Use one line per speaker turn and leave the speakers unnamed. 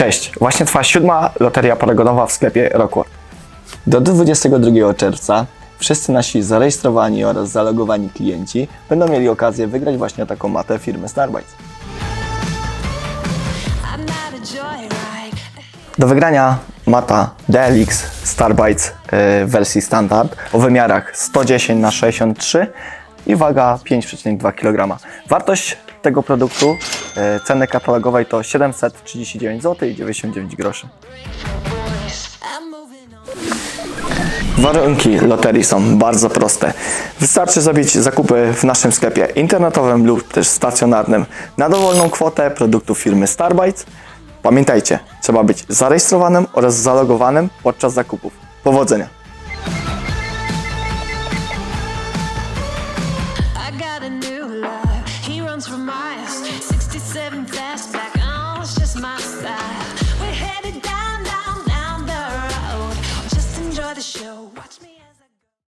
Cześć, właśnie trwa siódma loteria paragonowa w sklepie Rockworld. Do 22 czerwca wszyscy nasi zarejestrowani oraz zalogowani klienci będą mieli okazję wygrać właśnie taką matę firmy joyride. Do wygrania mata DLX Starbites w wersji standard o wymiarach 110 na 63 i waga 5,2 kg. Wartość tego produktu ceny katalogowej to 739 zł i 99 groszy. Warunki loterii są bardzo proste. Wystarczy zrobić zakupy w naszym sklepie internetowym lub też stacjonarnym na dowolną kwotę produktów firmy Starbites. Pamiętajcie, trzeba być zarejestrowanym oraz zalogowanym podczas zakupów. Powodzenia!
I got a new love. He runs for miles. 67 flashback. Oh, it's just my style. We're headed down, down, down the road. Just enjoy the show. Watch me.